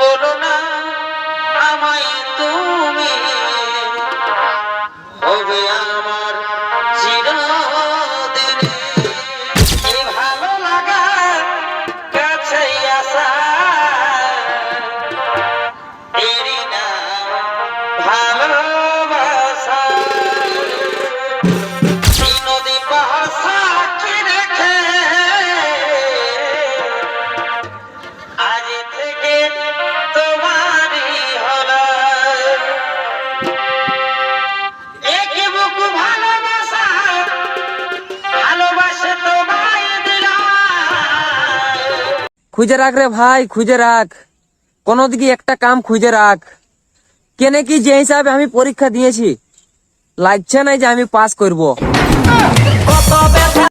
বলো না খুঁজে রাখ রে ভাই, খুঁজে রাখ। কোনো দিকে একটা কাম খুঁজে রাখ। কেনে কি যে হিসাবে আমি পরীক্ষা দিয়েছি? লাগছে না যে আমি পাস করব। কত ব্যথা